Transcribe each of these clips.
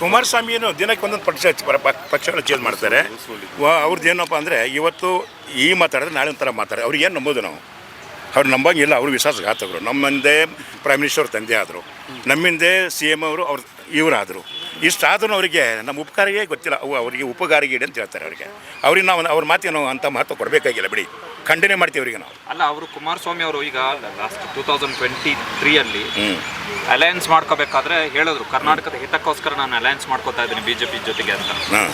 ಕುಮಾರಸ್ವಾಮಿ ಏನು ದಿನಕ್ಕೆ ಒಂದೊಂದು ಪಕ್ಷ ಪರ- ಪಕ್- ಪಕ್ಷಗಳನ್ನ ಚೇಂಜ್ ಮಾಡ್ತಾರೆ. ಅವ್ರದ್ದು ಏನಪ್ಪ ಅಂದರೆ ಇವತ್ತು ಈ ಮಾತಾಡಿದ್ರೆ ನಾಳೆ ಒಂಥರ ಮಾತಾಡ ಅವ್ರಿಗೆ ಏನು ನಂಬೋದು ನಾವು? ಅವ್ರು ನಂಬಂಗಿಲ್ಲ ಅವರು ವಿಶ್ವಾಸಘಾತಕರು. ನಮ್ಮಿಂದೆ ಪ್ರೈಮ್ ಮಿನಿಸ್ಟರ್ ತಂದೆ ಆದರು. ನಮ್ಮಿಂದೆ ಸಿ ಎಂ ಅವರು ಅವ್ರು ಇವರಾದರು. ಇಷ್ಟಾದ್ರೂ ಅವರಿಗೆ ನಮ್ಮ ಉಪಕಾರಿಗೆ ಗೊತ್ತಿಲ್ಲ. ಅವು ಅವರಿಗೆ ಉಪಕಾರಿಗೆ ಅಂತ ಹೇಳ್ತಾರೆ ಅವರಿಗೆ. ಅವ್ರಿಗೆ ನಾವು ಅವ್ರ ಮಾತೇನು ಅಂತ ಮಹತ್ವ ಕೊಡಬೇಕಾಗಿಲ್ಲ ಬಿಡಿ. ಖಂಡನೆ ಮಾಡ್ತೀವಿ ಅವರಿಗೆ ನಾವು. ಅಲ್ಲ ಅವರು ಕುಮಾರಸ್ವಾಮಿ ಅವರು ಈಗ ಲಾಸ್ಟ್ ಟೂ ತೌಸಂಡ್ ಟ್ವೆಂಟಿ ತ್ರೀಯಲ್ಲಿ ಅಲಯನ್ಸ್ ಮಾಡ್ಕೋಬೇಕಾದ್ರೆ ಹೇಳಿದ್ರು ಕರ್ನಾಟಕದ ಹಿತಕ್ಕೋಸ್ಕರ ನಾನು ಅಲಯನ್ಸ್ ಮಾಡ್ಕೋತಾ ಇದ್ದೀನಿ ಬಿ ಜೆ ಪಿ ಜೊತೆಗೆ ಅಂತ. ಹಾಂ.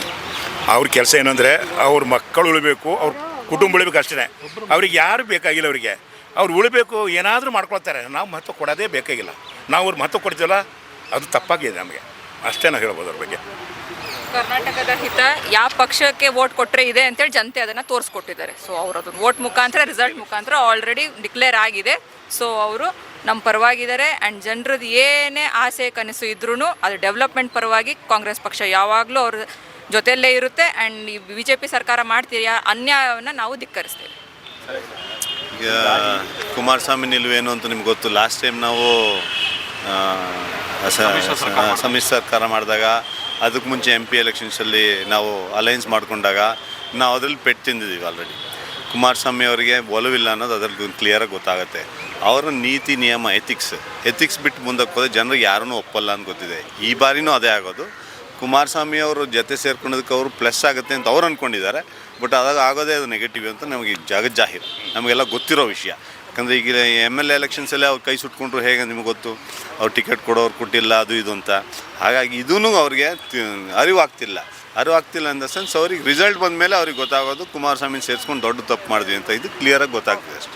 ಅವ್ರ ಕೆಲಸ ಏನಂದರೆ ಅವ್ರ ಮಕ್ಕಳು ಉಳಿಬೇಕು ಅವ್ರ ಕುಟುಂಬ ಉಳಿಬೇಕು ಅಷ್ಟೇ ಅವ್ರಿಗೆ ಯಾರು ಬೇಕಾಗಿಲ್ಲ ಅವರಿಗೆ. ಅವ್ರು ಉಳಿಬೇಕು ಏನಾದರೂ ಮಾಡ್ಕೊಳ್ತಾರೆ. ನಾವು ಮಹತ್ವ ಕೊಡೋದೇ ಬೇಕಾಗಿಲ್ಲ. ನಾವು ಅವ್ರ ಮಹತ್ವ ಕೊಡ್ತೀವಲ್ಲ ಅದು ತಪ್ಪಾಗಿದೆ ನಮಗೆ. ಅಷ್ಟೇ ನಾವು ಹೇಳ್ಬೋದು ಅವ್ರ ಬಗ್ಗೆ. ಕರ್ನಾಟಕದ ಹಿತ ಯಾವ ಪಕ್ಷಕ್ಕೆ ವೋಟ್ ಕೊಟ್ಟರೆ ಇದೆ ಅಂತೇಳಿ ಜನತೆ ಅದನ್ನು ತೋರಿಸ್ಕೊಟ್ಟಿದ್ದಾರೆ. ಸೊ ಅವರು ಅದನ್ನು ವೋಟ್ ಮುಖಾಂತರ ರಿಸಲ್ಟ್ ಮುಖಾಂತರ ಆಲ್ರೆಡಿ ಡಿಕ್ಲೇರ್ ಆಗಿದೆ. ಸೊ ಅವರು ನಮ್ಮ ಪರವಾಗಿದ್ದಾರೆ ಆ್ಯಂಡ್ ಜನರದ್ದು ಏನೇ ಆಸೆ ಕನಸು ಇದ್ರೂ ಅದು ಡೆವಲಪ್ಮೆಂಟ್ ಪರವಾಗಿ ಕಾಂಗ್ರೆಸ್ ಪಕ್ಷ ಯಾವಾಗಲೂ ಅವ್ರ ಜೊತೆಯಲ್ಲೇ ಇರುತ್ತೆ ಆ್ಯಂಡ್ ಈ ಬಿ ಜೆ ಪಿ ಸರ್ಕಾರ ಮಾಡ್ತೀರಿ ಅನ್ಯಾಯವನ್ನು ನಾವು ಧಿಕ್ಕರಿಸ್ತೇವೆ. ಈಗ ಕುಮಾರಸ್ವಾಮಿ ನಿಲುವೇನು ಅಂತ ನಿಮ್ಗೆ ಗೊತ್ತು. ಲಾಸ್ಟ್ ಟೈಮ್ ನಾವು ಸಮ್ಮಿಶ್ರ ಸರ್ಕಾರ ಮಾಡಿದಾಗ ಅದಕ್ಕೆ ಮುಂಚೆ ಎಂ ಪಿ ಎಲೆಕ್ಷನ್ಸಲ್ಲಿ ನಾವು ಅಲೈನ್ಸ್ ಮಾಡಿಕೊಂಡಾಗ ನಾವು ಅದರಲ್ಲಿ ಪೆಟ್ಟು ತಿಂದಿದ್ದೀವಿ ಆಲ್ರೆಡಿ ಕುಮಾರಸ್ವಾಮಿ ಅವರಿಗೆ ಒಲವಿಲ್ಲ ಅನ್ನೋದು ಅದರಲ್ಲಿ ಕ್ಲಿಯರಾಗಿ ಗೊತ್ತಾಗುತ್ತೆ. ಅವರ ನೀತಿ ನಿಯಮ ಎಥಿಕ್ಸ್ ಎಥಿಕ್ಸ್ ಬಿಟ್ಟು ಮುಂದಕ್ಕೆ ಹೋದರೆ ಜನರಿಗೆ ಯಾರನ್ನೂ ಒಪ್ಪಲ್ಲ ಅಂತ ಗೊತ್ತಿದೆ. ಈ ಬಾರಿನೂ ಅದೇ ಆಗೋದು. ಕುಮಾರಸ್ವಾಮಿ ಅವರು ಜೊತೆ ಸೇರ್ಕೊಂಡೋದಕ್ಕೆ ಅವರು ಪ್ಲಸ್ ಆಗುತ್ತೆ ಅಂತ ಅವ್ರು ಅಂದ್ಕೊಂಡಿದ್ದಾರೆ ಬಟ್ ಅದಾಗ ಆಗೋದೇ ಅದು ನೆಗೆಟಿವ್ ಅಂತ ನಮಗೆ ಜಾಗ ಜಾಹೀರು ನಮಗೆಲ್ಲ ಗೊತ್ತಿರೋ ವಿಷಯ. ಯಾಕಂದರೆ ಈಗ ಎಂ ಎಲ್ ಎ ಅವ್ರು ಕೈ ಸುಟ್ಕೊಂಡ್ರು ಹೇಗೆ ನಿಮಗೆ ಗೊತ್ತು? ಅವ್ರು ಟಿಕೆಟ್ ಕೊಡೋರು ಕೊಟ್ಟಿಲ್ಲ, ಅದು ಇದು ಅಂತ. ಹಾಗಾಗಿ ಇದೂ ಅವ್ರಿಗೆ ಅರಿವಾಗ್ತಿಲ್ಲ. ಅರಿವಾಗ್ತಿಲ್ಲ ಇನ್ ದ ಸೆನ್ಸ್ ಅವ್ರಿಗೆ ರಿಸಲ್ಟ್ ಬಂದ ಮೇಲೆ ಅವ್ರಿಗೆ ಗೊತ್ತಾಗೋದು ಕುಮಾರಸ್ವಾಮಿ ಸೇರಿಸ್ಕೊಂಡು ದೊಡ್ಡ ತಪ್ಪು ಮಾಡಿದ್ವಿ ಅಂತ. ಇದು ಕ್ಲಿಯರಾಗಿ ಗೊತ್ತಾಗ್ತದೆ ಅಷ್ಟೇ.